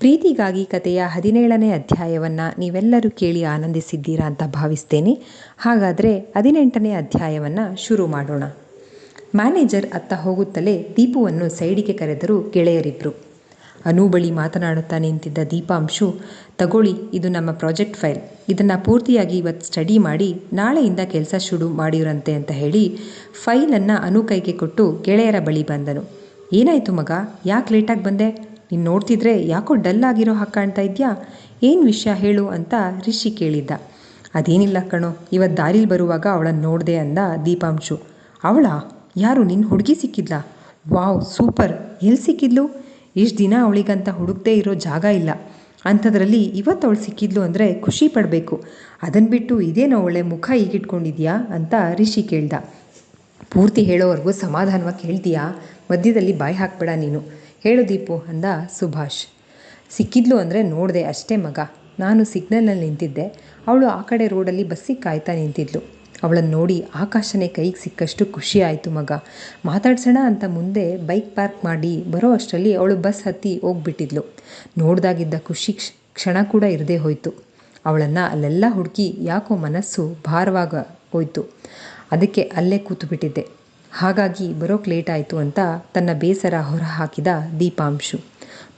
ಪ್ರೀತಿಗಾಗಿ ಕಥೆಯ ಹದಿನೇಳನೇ ಅಧ್ಯಾಯವನ್ನು ನೀವೆಲ್ಲರೂ ಕೇಳಿ ಆನಂದಿಸಿದ್ದೀರಾ ಅಂತ ಭಾವಿಸ್ತೇನೆ. ಹಾಗಾದರೆ ಹದಿನೆಂಟನೇ ಅಧ್ಯಾಯವನ್ನು ಶುರು ಮಾಡೋಣ. ಮ್ಯಾನೇಜರ್ ಅತ್ತ ಹೋಗುತ್ತಲೇ ದೀಪುವನ್ನು ಸೈಡಿಗೆ ಕರೆದರು ಗೆಳೆಯರಿಬ್ಬರು ಅನು ಬಳಿ ಮಾತನಾಡುತ್ತಾ ನಿಂತಿದ್ದ ದೀಪಾಂಶು, ತಗೊಳ್ಳಿ, ಇದು ನಮ್ಮ ಪ್ರಾಜೆಕ್ಟ್ ಫೈಲ್. ಇದನ್ನು ಪೂರ್ತಿಯಾಗಿ ಇವತ್ತು ಸ್ಟಡಿ ಮಾಡಿ ನಾಳೆಯಿಂದ ಕೆಲಸ ಶುರು ಮಾಡಿರಂತೆ ಅಂತ ಹೇಳಿ ಫೈಲನ್ನು ಅನು ಕೈಗೆ ಕೊಟ್ಟು ಗೆಳೆಯರ ಬಳಿ ಬಂದನು. ಏನಾಯಿತು ಮಗ? ಯಾಕೆ ಲೇಟಾಗಿ ಬಂದೆ? ನೀನು ನೋಡ್ತಿದ್ರೆ ಯಾಕೋ ಡಲ್ ಆಗಿರೋ ಹಾಗೆ ಕಾಣ್ತಾ ಇದೆಯಾ? ಏನು ವಿಷಯ ಹೇಳು ಅಂತ ರಿಷಿ ಕೇಳಿದ್ದ. ಅದೇನಿಲ್ಲ ಕಣೋ ಇವತ್ತು ದಾರಿಲಿ ಬರುವಾಗ ಅವಳನ್ನು ನೋಡಿದೆ ಅಂದ ದೀಪಾಂಶು. ಅವಳಾ? ಯಾರು ನಿನ್ನ ಹುಡುಗಿ ಸಿಕ್ಕಿದ್ಲಾ? Wow, super. ಎಲ್ಲಿ ಸಿಕ್ಕಿದ್ಲು? ಇಷ್ಟು ದಿನ ಅವಳಿಗಂತ ಹುಡುಕ್ದೇ ಇರೋ ಜಾಗ ಇಲ್ಲ. ಅಂಥದ್ರಲ್ಲಿ ಇವತ್ತು ಅವಳು ಸಿಕ್ಕಿದ್ಲು ಅಂದರೆ ಖುಷಿ ಪಡಬೇಕು. ಅದನ್ನು ಬಿಟ್ಟು ಇದೇನೋ ಅವಳೆ ಮುಖ ಈಗಿಟ್ಕೊಂಡಿದ್ಯಾ ಅಂತ ರಿಷಿ ಕೇಳ್ದ. ಪೂರ್ತಿ ಹೇಳೋವರೆಗೂ ಸಮಾಧಾನವಾಗಿ ಹೇಳ್ತೀಯಾ ಮಧ್ಯದಲ್ಲಿ ಬಾಯಿ ಹಾಕ್ಬೇಡ ನೀನು. ಹೇಳು ದೀಪು ಅಂದ ಸುಭಾಷ್. ಸಿಕ್ಕಿದ್ಲು ಅಂದರೆ ನೋಡಿದೆ ಅಷ್ಟೇ ಮಗ. ನಾನು ಸಿಗ್ನಲ್ನಲ್ಲಿ ನಿಂತಿದ್ದೆ. ಅವಳು ಆ ಕಡೆ ರೋಡಲ್ಲಿ ಬಸ್ಸಿಗೆ ಕಾಯ್ತಾ ನಿಂತಿದ್ಲು. ಅವಳನ್ನು ನೋಡಿ ಆಕಾಶನೇ ಕೈಗೆ ಸಿಕ್ಕಷ್ಟು ಖುಷಿ ಆಯಿತು ಮಗ. ಮಾತಾಡ್ಸೋಣ ಅಂತ ಮುಂದೆ ಬೈಕ್ ಪಾರ್ಕ್ ಮಾಡಿ ಬರೋ ಅಷ್ಟರಲ್ಲಿ ಅವಳು ಬಸ್ ಹತ್ತಿ ಹೋಗ್ಬಿಟ್ಟಿದ್ಲು. ನೋಡ್ದಾಗಿದ್ದ ಖುಷಿ ಕ್ಷಣ ಕೂಡ ಇರದೇ ಹೋಯಿತು. ಅವಳನ್ನು ಅಲ್ಲೆಲ್ಲ ಹುಡುಕಿ ಯಾಕೋ ಮನಸ್ಸು ಭಾರವಾಗ ಹೋಯಿತು. ಅದಕ್ಕೆ ಅಲ್ಲೇ ಕೂತುಬಿಟ್ಟಿದ್ದೆ. ಹಾಗಾಗಿ ಬರೋಕ್ ಲೇಟ್ ಆಯಿತು ಅಂತ ತನ್ನ ಬೇಸರ ಹೊರಹಾಕಿದ ದೀಪಾಂಶು.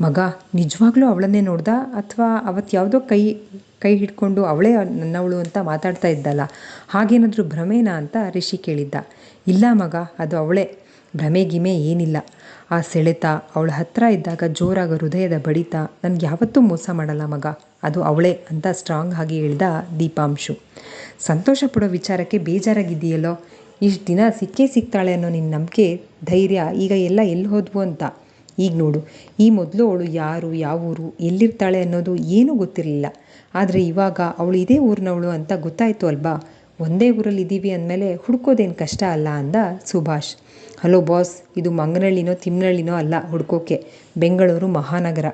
ಮಗ, ನಿಜವಾಗ್ಲೂ ಅವಳನ್ನೇ ನೋಡ್ದ? ಅಥವಾ ಅವತ್ತು ಯಾವುದೋ ಕೈ ಕೈ ಹಿಡ್ಕೊಂಡು ಅವಳೇ ನನ್ನವಳು ಅಂತ ಮಾತಾಡ್ತಾ ಇದ್ದಲ್ಲ? ಹಾಗೇನಾದರೂ ಭ್ರಮೇನಾ ಅಂತ ರಿಷಿ ಕೇಳಿದ್ದ. ಇಲ್ಲ ಮಗ, ಅದು ಅವಳೇ. ಭ್ರಮೆ ಗಿಮೆ ಏನಿಲ್ಲ. ಆ ಸೆಳೆತ ಅವಳ ಹತ್ರ ಇದ್ದಾಗ ಜೋರಾಗ ಹೃದಯದ ಬಡಿತ ನನಗೆ ಯಾವತ್ತೂ ಮೋಸ ಮಾಡಲ್ಲ ಮಗ. ಅದು ಅವಳೇ ಅಂತ ಸ್ಟ್ರಾಂಗ್ ಆಗಿ ಹೇಳ್ದ ದೀಪಾಂಶು. ಸಂತೋಷ ಪಡೋ ವಿಚಾರಕ್ಕೆ ಬೇಜಾರಾಗಿದ್ದೀಯಲ್ಲೋ? ಇಷ್ಟು ದಿನ ಸಿಕ್ಕೇ ಸಿಗ್ತಾಳೆ ಅನ್ನೋ ನಿನ್ನ ನಂಬಿಕೆ, ಧೈರ್ಯ, ಈಗ ಎಲ್ಲ ಎಲ್ಲಿ ಹೋದ್ವು ಅಂತ? ಈಗ ನೋಡು, ಈ ಮೊದಲು ಅವಳು ಯಾರು, ಯಾವ ಊರು, ಎಲ್ಲಿರ್ತಾಳೆ ಅನ್ನೋದು ಏನೂ ಗೊತ್ತಿರಲಿಲ್ಲ. ಆದರೆ ಇವಾಗ ಅವಳು ಇದೇ ಊರಿನವಳು ಅಂತ ಗೊತ್ತಾಯಿತು ಅಲ್ವಾ? ಒಂದೇ ಊರಲ್ಲಿ ಇದ್ದೀವಿ ಅಂದಮೇಲೆ ಹುಡ್ಕೋದೇನು ಕಷ್ಟ ಅಲ್ಲ ಅಂದ ಸುಭಾಷ್. ಹಲೋ ಬಾಸ್, ಇದು ಮಂಗನಹಳ್ಳಿನೋ ತಿಮ್ಮನಹಳ್ಳಿನೋ ಅಲ್ಲ ಹುಡ್ಕೋಕೆ. ಬೆಂಗಳೂರು ಮಹಾನಗರ.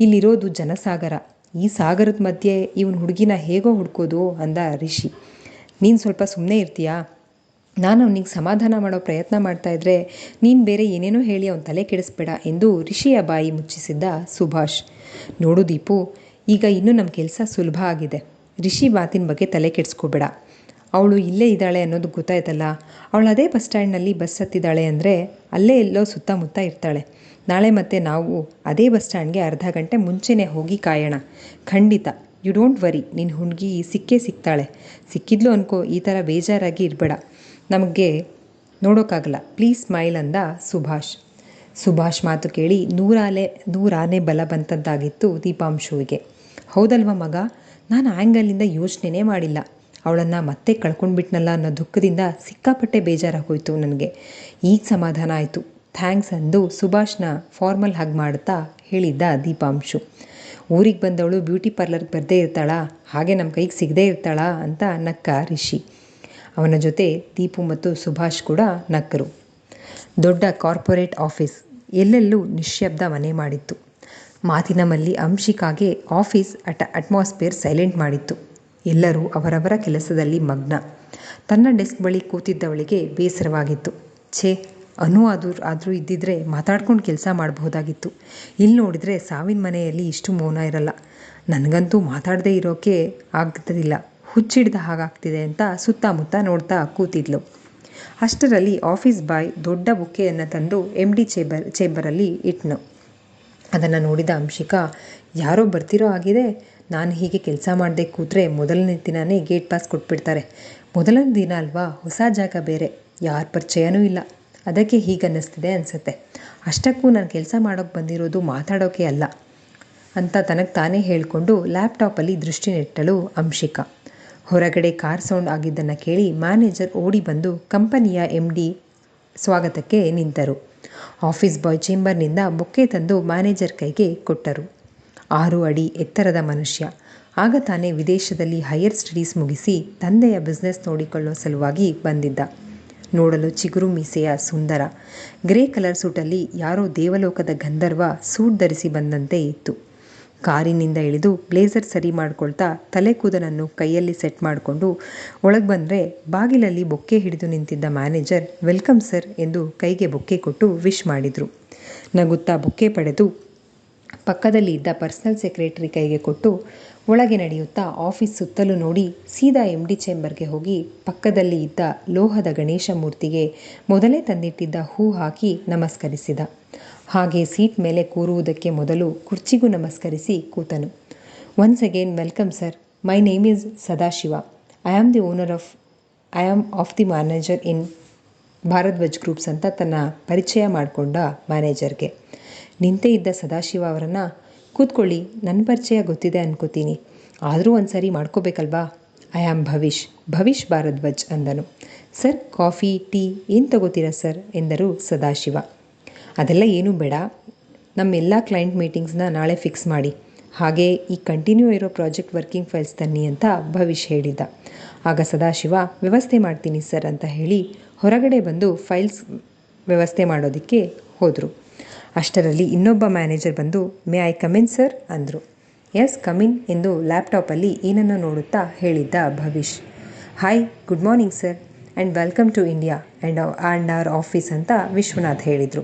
ಇಲ್ಲಿರೋದು ಜನಸಾಗರ. ಈ ಸಾಗರದ ಮಧ್ಯೆ ಇವನು ಹುಡುಗಿನ ಹೇಗೋ ಹುಡ್ಕೋದು ಅಂದ ರಿಷಿ. ನೀನು ಸ್ವಲ್ಪ ಸುಮ್ಮನೆ ಇರ್ತೀಯಾ? ನಾನು ಅವನಿಗೆ ಸಮಾಧಾನ ಮಾಡೋ ಪ್ರಯತ್ನ ಮಾಡ್ತಾ ಇದ್ರೆ, ನೀನು ಬೇರೆ ಏನೇನೋ ಹೇಳಿ ಅವನ ತಲೆ ಕೆಡಿಸ್ಬೇಡ ಎಂದು ರಿಷಿಯ ಬಾಯಿ ಮುಚ್ಚಿಸಿದ್ದ ಸುಭಾಷ್. ನೋಡು ದೀಪು, ಈಗ ಇನ್ನೂ ನಮ್ಮ ಕೆಲಸ ಸುಲಭ ಆಗಿದೆ. ರಿಷಿ ಮಾತಿನ ಬಗ್ಗೆ ತಲೆ ಕೆಡಿಸ್ಕೋಬೇಡ. ಅವಳು ಇಲ್ಲೇ ಇದ್ದಾಳೆ ಅನ್ನೋದು ಗೊತ್ತಾಯ್ತಲ್ಲ? ಅವಳು ಅದೇ ಬಸ್ ಸ್ಟ್ಯಾಂಡ್ನಲ್ಲಿ ಬಸ್ ಹತ್ತಿದ್ದಾಳೆ ಅಂದರೆ ಅಲ್ಲೇ ಎಲ್ಲೋ ಸುತ್ತಮುತ್ತ ಇರ್ತಾಳೆ. ನಾಳೆ ಮತ್ತೆ ನಾವು ಅದೇ ಬಸ್ ಸ್ಟ್ಯಾಂಡ್ಗೆ ಅರ್ಧ ಗಂಟೆ ಮುಂಚೆನೇ ಹೋಗಿ ಕಾಯೋಣ. ಖಂಡಿತ. You don't worry. ನಿನ್ನ ಹುಡುಗಿ ಸಿಕ್ಕೇ ಸಿಗ್ತಾಳೆ ಸಿಕ್ಕಿದ್ಲು ಅನ್ಕೋ, ಈ ಥರ ಬೇಜಾರಾಗಿ ಇರಬೇಡ. ನಮಗೆ ನೋಡೋಕ್ಕಾಗಲ್ಲ ಪ್ಲೀಸ್ ಸ್ಮೈಲ್ ಅಂದ ಸುಭಾಷ್. ಸುಭಾಷ್ ಮಾತು ಕೇಳಿ ನೂರಾಲೆ, ನೂರಾನೆ ಬಲ ಬಂತದ್ದಾಗಿತ್ತು ದೀಪಾಂಶುವಿಗೆ. ಹೌದಲ್ವ ಮಗ? ನಾನು ಆ್ಯಂಗಲಿಂದ ಯೋಚನೆನೇ ಮಾಡಿಲ್ಲ. ಅವಳನ್ನು ಮತ್ತೆ ಕಳ್ಕೊಂಡ್ಬಿಟ್ನಲ್ಲ ಅನ್ನೋ ದುಃಖದಿಂದ ಸಿಕ್ಕಾಪಟ್ಟೆ ಬೇಜಾರಾಗೋಯ್ತು ನನಗೆ. ಈಗ ಸಮಾಧಾನ ಆಯಿತು. ಥ್ಯಾಂಕ್ಸ್ ಅಂದು ಸುಭಾಷ್ನ ಫಾರ್ಮಲ್ ಹಗ್ ಮಾಡ್ತಾ ಹೇಳಿದ್ದ ದೀಪಾಂಶು. ಊರಿಗೆ ಬಂದವಳು ಬ್ಯೂಟಿ ಪಾರ್ಲರ್ಗೆ ಬರದೇ ಇರ್ತಾಳಾ? ಹಾಗೆ ನಮ್ಮ ಕೈಗೆ ಸಿಗದೇ ಇರ್ತಾಳಾ? ಅಂತ ನಕ್ಕ ರಿಷಿ. ಅವನ ಜೊತೆ ದೀಪು ಮತ್ತು ಸುಭಾಷ್ ಕೂಡ ನಕ್ಕರು. ದೊಡ್ಡ ಕಾರ್ಪೊರೇಟ್ ಆಫೀಸ್ ಎಲ್ಲೆಲ್ಲೂ ನಿಶ್ಶಬ್ದ ಮನೆ ಮಾಡಿತ್ತು. ಮಾತಿನ ಮಲ್ಲಿ ಅಂಶಿಕಾಗೆ ಆಫೀಸ್ ಅಟ ಅಟ್ಮಾಸ್ಫಿಯರ್ ಸೈಲೆಂಟ್ ಮಾಡಿತ್ತು. ಎಲ್ಲರೂ ಅವರವರ ಕೆಲಸದಲ್ಲಿ ಮಗ್ನ. ತನ್ನ ಡೆಸ್ಕ್ ಬಳಿ ಕೂತಿದ್ದವಳಿಗೆ ಬೇಸರವಾಗಿತ್ತು. ಛೇ, ಅನು ಆದರೂ ಆದರೂ ಇದ್ದಿದ್ರೆ ಮಾತಾಡ್ಕೊಂಡು ಕೆಲಸ ಮಾಡಬಹುದಾಗಿತ್ತು. ಇಲ್ಲಿ ನೋಡಿದರೆ ಸಾವಿನ ಮನೆಯಲ್ಲಿ ಇಷ್ಟು ಮೌನ ಇರಲ್ಲ. ನನಗಂತೂ ಮಾತಾಡದೇ ಇರೋಕ್ಕೆ ಆಗ್ತದಿಲ್ಲ ಹುಚ್ಚಿಡ್ದ ಹಾಗಾಗ್ತಿದೆ ಅಂತ ಸುತ್ತಮುತ್ತ ನೋಡ್ತಾ ಕೂತಿದ್ಲು. ಅಷ್ಟರಲ್ಲಿ ಆಫೀಸ್ ಬಾಯ್ ದೊಡ್ಡ ಬುಕ್ಕೆಯನ್ನು ತಂದು ಎಂ ಡಿ ಚೇಬರ್ ಚೇಂಬರಲ್ಲಿ ಇಟ್ನು. ಅದನ್ನು ನೋಡಿದ ಅಂಶಿಕಾ, ಯಾರೋ ಬರ್ತಿರೋ ಆಗಿದೆ ನಾನು ಹೀಗೆ ಕೆಲಸ ಮಾಡದೆ ಕೂತ್ರೆ ಮೊದಲನೇ ದಿನವೇ ಗೇಟ್ ಪಾಸ್ ಕೊಟ್ಬಿಡ್ತಾರೆ. ಮೊದಲನೇ ದಿನ ಅಲ್ವಾ? ಹೊಸ ಜಾಗ ಬೇರೆ. ಯಾರ ಪರಿಚಯನೂ ಇಲ್ಲ. ಅದಕ್ಕೆ ಹೀಗೆ ಅನ್ನಿಸ್ತಿದೆ ಅನಿಸುತ್ತೆ. ಅಷ್ಟಕ್ಕೂ ನಾನು ಕೆಲಸ ಮಾಡೋಕ್ಕೆ ಬಂದಿರೋದು ಮಾತಾಡೋಕೆ ಅಲ್ಲ. ಅಂತ ತನಗೆ ತಾನೇ ಹೇಳಿಕೊಂಡು ಲ್ಯಾಪ್ಟಾಪಲ್ಲಿ ದೃಷ್ಟಿ ನೆಟ್ಟಳು ಅಂಶಿಕಾ. ಹೊರಗಡೆ ಕಾರ್ ಸೌಂಡ್ ಆಗಿದ್ದನ್ನು ಕೇಳಿ ಮ್ಯಾನೇಜರ್ ಓಡಿ ಬಂದು ಕಂಪನಿಯ ಎಂ ಡಿ ಸ್ವಾಗತಕ್ಕೆ ನಿಂತರು. ಆಫೀಸ್ ಬಾಯ್ ಚೇಂಬರ್ನಿಂದ ಬೊಕ್ಕೆ ತಂದು ಮ್ಯಾನೇಜರ್ ಕೈಗೆ ಕೊಟ್ಟರು. ಆರು ಅಡಿ ಎತ್ತರದ ಮನುಷ್ಯ. ಆಗ ತಾನೇ ವಿದೇಶದಲ್ಲಿ ಹೈಯರ್ ಸ್ಟಡೀಸ್ ಮುಗಿಸಿ ತಂದೆಯ ಬಿಸ್ನೆಸ್ ನೋಡಿಕೊಳ್ಳುವ ಸಲುವಾಗಿ ಬಂದಿದ್ದ. ನೋಡಲು ಚಿಗುರು ಮೀಸೆಯ ಸುಂದರ. ಗ್ರೇ ಕಲರ್ ಸೂಟಲ್ಲಿ ಯಾರೋ ದೇವಲೋಕದ ಗಂಧರ್ವ ಸೂಟ್ ಧರಿಸಿ ಬಂದಂತೆ ಇತ್ತು. ಕಾರಿನಿಂದ ಇಳಿದು ಬ್ಲೇಸರ್ ಸರಿ ಮಾಡ್ಕೊಳ್ತಾ ತಲೆ ಕೂದಲನ್ನು ಕೈಯಲ್ಲಿ ಸೆಟ್ ಮಾಡಿಕೊಂಡು ಒಳಗೆ ಬಂದರೆ ಬಾಗಿಲಲ್ಲಿ ಬೊಕ್ಕೆ ಹಿಡಿದು ನಿಂತಿದ್ದ ಮ್ಯಾನೇಜರ್, ವೆಲ್ಕಮ್ ಸರ್ ಎಂದು ಕೈಗೆ ಬೊಕ್ಕೆ ಕೊಟ್ಟು ವಿಶ್ ಮಾಡಿದರು. ನಗುತ್ತಾ ಬೊಕ್ಕೆ ಪಡೆದು ಪಕ್ಕದಲ್ಲಿ ಇದ್ದ ಪರ್ಸನಲ್ ಸೆಕ್ರೆಟರಿ ಕೈಗೆ ಕೊಟ್ಟು ಒಳಗೆ ನಡೆಯುತ್ತಾ ಆಫೀಸ್ ಸುತ್ತಲೂ ನೋಡಿ ಸೀದಾ ಎಂ ಡಿ ಚೇಂಬರ್ಗೆ ಹೋಗಿ ಪಕ್ಕದಲ್ಲಿ ಇದ್ದ ಲೋಹದ ಗಣೇಶ ಮೂರ್ತಿಗೆ ಮೊದಲೇ ತಂದಿಟ್ಟಿದ್ದ ಹೂ ಹಾಕಿ ನಮಸ್ಕರಿಸಿದ. ಹಾಗೆ ಸೀಟ್ ಮೇಲೆ ಕೂರುವುದಕ್ಕೆ ಮೊದಲು ಕುರ್ಚಿಗೂ ನಮಸ್ಕರಿಸಿ ಕೂತನು. Once again welcome sir my name is Sadashiva I am the owner of I am of the manager in Bharadwaj groups ಅಂತ ತನ್ನ ಪರಿಚಯ ಮಾಡಿಕೊಂಡ ಮ್ಯಾನೇಜರ್ಗೆ ನಿಂತೇ ಇದ್ದ ಸದಾಶಿವ ಅವರನ್ನು ಕೂತ್ಕೊಳ್ಳಿ ನನ್ನ ಪರಿಚಯ ಗೊತ್ತಿದೆ ಅನ್ಕೋತೀನಿ. ಆದರೂ ಒಂದು ಮಾಡ್ಕೋಬೇಕಲ್ವಾ? ಐ ಆಮ್ ಭವಿಷ್ ಭವಿಷ್ ಭಾರದ್ವಜ್ ಅಂದನು. ಸರ್ ಕಾಫಿ ಟೀ ಏನು ತಗೋತೀರಾ ಸರ್ ಎಂದರು ಸದಾಶಿವ ಅದೆಲ್ಲ ಏನೂ ಬೇಡ. ನಮ್ಮೆಲ್ಲ ಕ್ಲೈಂಟ್ ಮೀಟಿಂಗ್ಸ್ನ ನಾಳೆ ಫಿಕ್ಸ್ ಮಾಡಿ. ಹಾಗೆ ಈ ಕಂಟಿನ್ಯೂ ಇರೋ ಪ್ರಾಜೆಕ್ಟ್ ವರ್ಕಿಂಗ್ ಫೈಲ್ಸ್ ತನ್ನಿ ಅಂತ ಭವಿಷ್ ಹೇಳಿದ್ದ. ಆಗ ಸದಾಶಿವ, ವ್ಯವಸ್ಥೆ ಮಾಡ್ತೀನಿ ಸರ್ ಅಂತ ಹೇಳಿ ಹೊರಗಡೆ ಬಂದು ಫೈಲ್ಸ್ ವ್ಯವಸ್ಥೆ ಮಾಡೋದಕ್ಕೆ ಹೋದರು. ಅಷ್ಟರಲ್ಲಿ ಇನ್ನೊಬ್ಬ ಮ್ಯಾನೇಜರ್ ಬಂದು may I come in sir ಅಂದರು. ಎಸ್ ಕಮಿನ್ ಎಂದು ಲ್ಯಾಪ್ಟಾಪಲ್ಲಿ ಏನನ್ನು ನೋಡುತ್ತಾ ಹೇಳಿದ್ದ Bhavish hi good morning sir and welcome to India and and our office ಅಂತ ವಿಶ್ವನಾಥ್ ಹೇಳಿದರು.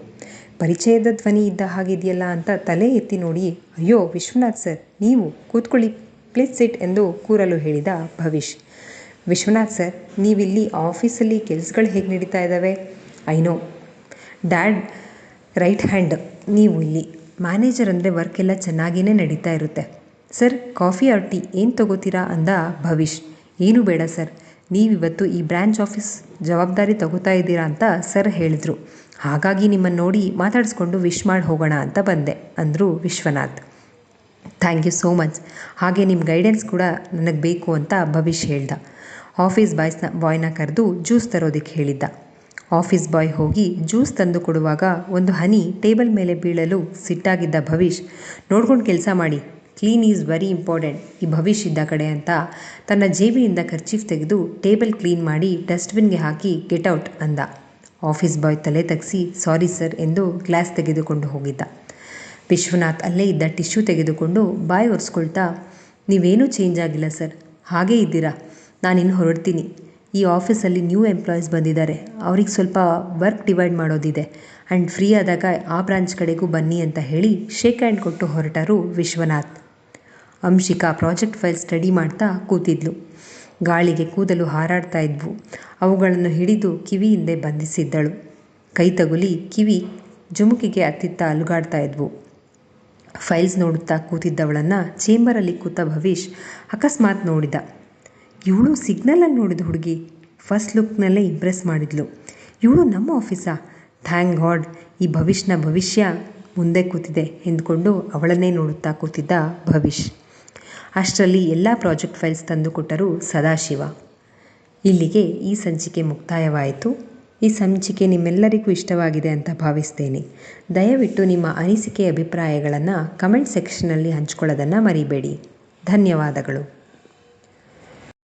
ಪರಿಚಯದ ಧ್ವನಿ ಇದ್ದ ಹಾಗಿದೆಯಲ್ಲ ಅಂತ ತಲೆ ಎತ್ತಿ ನೋಡಿ, ಅಯ್ಯೋ ವಿಶ್ವನಾಥ್ ಸರ್, ನೀವು ಕೂತ್ಕೊಳ್ಳಿ ಪ್ಲೀಸ್ ಸಿಟ್ ಎಂದು ಕೂರಲು ಹೇಳಿದ ಭವಿಷ್ ವಿಶ್ವನಾಥ್ ಸರ್, ನೀವಿಲ್ಲಿ ಆಫೀಸಲ್ಲಿ ಕೆಲಸಗಳು ಹೇಗೆ ನಡೀತಾ ಇದ್ದಾವೆ I know dad right hand ನೀವು ಇಲ್ಲಿ. ಮ್ಯಾನೇಜರ್ ಅಂದರೆ ವರ್ಕ್ ಎಲ್ಲ ಚೆನ್ನಾಗಿಯೇ ನಡೀತಾ ಇರುತ್ತೆ. ಸರ್ ಕಾಫಿ ಆರ್ ಟೀ ಏನು ತಗೋತೀರಾ ಅಂದ ಭವಿಷ್ ಏನು ಬೇಡ ಸರ್ ನೀವಿವತ್ತು ಈ ಬ್ರ್ಯಾಂಚ್ ಆಫೀಸ್ ಜವಾಬ್ದಾರಿ ತಗೋತಾ ಇದ್ದೀರಾ ಅಂತ ಸರ್ ಹೇಳಿದರು. ಹಾಗಾಗಿ ನಿಮ್ಮನ್ನು ನೋಡಿ ಮಾತಾಡಿಸ್ಕೊಂಡು ವಿಶ್ ಮಾಡಿ ಹೋಗೋಣ ಅಂತ ಬಂದೆ, ಅಂದರು Vishwanath. Thank you so much. ಹಾಗೆ ನಿಮ್ಮ ಗೈಡೆನ್ಸ್ ಕೂಡ ನನಗೆ ಬೇಕು ಅಂತ ಭವಿಷ್ ಹೇಳ್ದ. ಆಫೀಸ್ ಬಾಯ್ಸ್ನ, ಬಾಯ್ನ ಕರೆದು ಜ್ಯೂಸ್ ತರೋದಕ್ಕೆ ಹೇಳಿದ್ದ. ಆಫೀಸ್ ಬಾಯ್ ಹೋಗಿ ಜ್ಯೂಸ್ ತಂದು ಕೊಡುವಾಗ ಒಂದು ಹನಿ ಟೇಬಲ್ ಮೇಲೆ ಬೀಳಲು ಸಿಟ್ಟಾಗಿದ್ದ ಭವಿಷ್ ನೋಡ್ಕೊಂಡು ಕೆಲಸ ಮಾಡಿ. ಕ್ಲೀನ್ ಈಸ್ ವೆರಿ ಇಂಪಾರ್ಟೆಂಟ್ ಈ ಭವಿಷ್ಯದ ಕಡೆ ಅಂತ ತನ್ನ ಜೇಬಿನಿಂದ ಖರ್ಚೀಫ್ ತೆಗೆದು ಟೇಬಲ್ ಕ್ಲೀನ್ ಮಾಡಿ ಡಸ್ಟ್ಬಿನ್ಗೆ ಹಾಕಿ ಗೆಟ್ ಔಟ್ ಅಂದ. ಆಫೀಸ್ ಬಾಯ್ ತಲೆ ತಗ್ಸಿ ಸಾರಿ ಸರ್ ಎಂದು ಗ್ಲಾಸ್ ತೆಗೆದುಕೊಂಡು ಹೋಗಿದ್ದ. ವಿಶ್ವನಾಥ್ ಅಲ್ಲೇ ಇದ್ದ ಟಿಶ್ಯೂ ತೆಗೆದುಕೊಂಡು ಬಾಯ್ ಒರೆಸ್ಕೊಳ್ತಾ, ನೀವೇನೂ ಚೇಂಜ್ ಆಗಿಲ್ಲ ಸರ್ ಹಾಗೇ ಇದ್ದೀರಾ? ಇನ್ನು ಹೊರಡ್ತೀನಿ. ಈ ಆಫೀಸಲ್ಲಿ ನ್ಯೂ ಎಂಪ್ಲಾಯೀಸ್ ಬಂದಿದ್ದಾರೆ. ಅವ್ರಿಗೆ ಸ್ವಲ್ಪ ವರ್ಕ್ ಡಿವೈಡ್ ಮಾಡೋದಿದೆ. ಆ್ಯಂಡ್ ಫ್ರೀ ಆದಾಗ ಆ ಬ್ರಾಂಚ್ ಕಡೆಗೂ ಬನ್ನಿ ಅಂತ ಹೇಳಿ ಶೇಕ್ ಹ್ಯಾಂಡ್ ಕೊಟ್ಟು ಹೊರಟರು Vishwanath. Anshika project file study ಮಾಡ್ತಾ ಕೂತಿದ್ಲು. ಗಾಳಿಗೆ ಕೂದಲು ಹಾರಾಡ್ತಾ ಇದ್ವು. ಅವುಗಳನ್ನು ಹಿಡಿದು ಕಿವಿ ಹಿಂದೆ ಬಂಧಿಸಿದ್ದಳು. ಕೈ ತಗುಲಿ ಕಿವಿ ಜುಮುಕಿಗೆ ಅತ್ತಿತ್ತ ಅಲುಗಾಡ್ತಾ ಇದ್ವು. ಫೈಲ್ಸ್ ನೋಡುತ್ತಾ ಕೂತಿದ್ದವಳನ್ನು ಚೇಂಬರಲ್ಲಿ ಕೂತ ಭವಿಷ್ ಅಕಸ್ಮಾತ್ ನೋಡಿದ. ಇವಳು ಸಿಗ್ನಲಲ್ಲಿ ನೋಡಿದ ಹುಡುಗಿ ಫಸ್ಟ್ ಲುಕ್ನಲ್ಲೇ ಇಂಪ್ರೆಸ್ ಮಾಡಿದ್ಲು. ಇವಳು ನಮ್ಮ ಆಫೀಸಾ? ಥ್ಯಾಂಕ್ ಗಾಡ್, ಈ ಭವಿಷ್ಯನ ಭವಿಷ್ಯ ಮುಂದೆ ಕೂತಿದೆ ಎಂದುಕೊಂಡು ಅವಳನ್ನೇ ನೋಡುತ್ತಾ ಕೂತಿದ್ದ ಭವಿಷ್ ಅಷ್ಟರಲ್ಲಿ ಎಲ್ಲ ಪ್ರಾಜೆಕ್ಟ್ ಫೈಲ್ಸ್ ತಂದುಕೊಟ್ಟರು ಸದಾಶಿವ. ಇಲ್ಲಿಗೆ ಈ ಸಂಚಿಕೆ ಮುಕ್ತಾಯವಾಯಿತು. ಈ ಸಂಚಿಕೆ ನಿಮ್ಮೆಲ್ಲರಿಗೂ ಇಷ್ಟವಾಗಿದೆ ಅಂತ ಭಾವಿಸ್ತೇನೆ. ದಯವಿಟ್ಟು ನಿಮ್ಮ ಅನಿಸಿಕೆ ಅಭಿಪ್ರಾಯಗಳನ್ನು ಕಮೆಂಟ್ ಸೆಕ್ಷನಲ್ಲಿ ಹಂಚ್ಕೊಳ್ಳೋದನ್ನು ಮರಿಬೇಡಿ. ಧನ್ಯವಾದಗಳು.